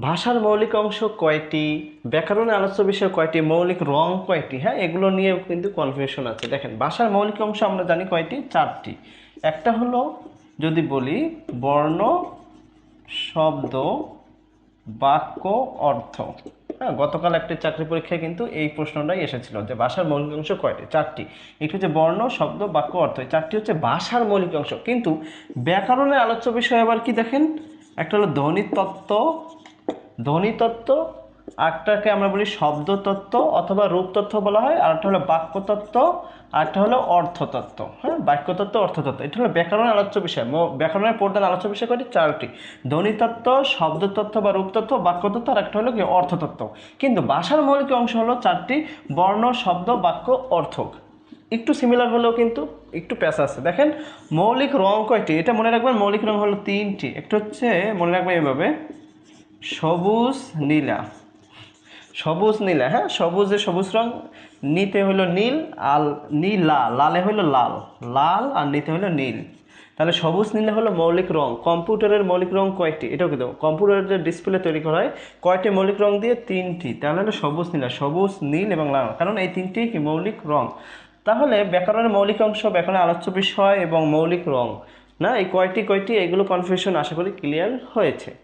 ভাষার মৌলিক অংশ কয়টি? ব্যাকরণের আলোচ্য বিষয় কয়টি? মৌলিক রং কয়টি? হ্যাঁ এগুলো নিয়েও কিন্তু কনফিউশন আছে। দেখেন, ভাষার মৌলিক অংশ আমরা জানি কয়টি? চারটি। একটা হলো, যদি বলি, বর্ণ, শব্দ, বাক্য, অর্থ। হ্যাঁ গতকাল একটি চাকরি পরীক্ষায় কিন্তু এই প্রশ্নটাই এসেছিল যে ভাষার মৌলিক অংশ কয়টি? চারটি। একটি হচ্ছে বর্ণ, শব্দ, বাক্য, অর্থ। এই চারটি হচ্ছে ভাষার মৌলিক অংশ। কিন্তু ব্যাকরণের আলোচ্য বিষয় আবার কি দেখেন? একটা হলো ধ্বনিতত্ত্ব ধ্বনিতত্ত্ব, আরেকটাকে আমরা বলি শব্দতত্ত্ব অথবা রূপতত্ত্ব বলা হয় আর একটা হলো বাক্যতত্ত্ব, আরেকটা হলো অর্থতত্ত্ব হ্যাঁ? বাক্যতত্ত্ব, অর্থতত্ত্ব, এটা হলো ব্যাকরণের আলোচ্য বিষয়। ব্যাকরণের প্রধান আলোচ্য বিষয় কয়টি? চারটি। ধ্বনিতত্ত্ব, শব্দতত্ত্ব বা রূপতত্ত্ব, বাক্যতত্ত্ব আর একটা হলো কি অর্থতত্ত্ব। কিন্তু ভাষার মৌলিক অংশ হলো চারটি, বর্ণ, শব্দ, বাক্য অর্থ একটু সিমিলার হলেও কিন্তু একটু প্যাঁচা আছে। দেখেন, মৌলিক রং কয়টি? এটা মনে রাখবেন মৌলিক রং হলো তিনটি। একটা হচ্ছে, মনে রাখবেন এভাবে সবুজ নীলা। সবুজ নীলা হ্যাঁ? সবুজে সবুজ রং, নিতে হলো নীল আর নীলা লালে হলো লাল। লাল আর নিতে হলো নীল। তাহলে সবুজ নীলে হলো মৌলিক রং। কম্পিউটারের মৌলিক রং কয়টি? এটাও কিন্তু কম্পিউটারের যে ডিসপ্লে তৈরি করা হয়, কয়টি মৌলিক রং দিয়ে? তিনটি। তাহলে হলো সবুজ নীলা, সবুজ, নীল এবং লাল। কারণ এই তিনটি কি মৌলিক রং? তাহলে ব্যাকরণের মৌলিক অংশ, ব্যাকরণের আলোচ্য বিষয় এবং মৌলিক রং। না, এই কয়টি কয়টি, এগুলো কনফিউশন আশা করি ক্লিয়ার হয়েছে।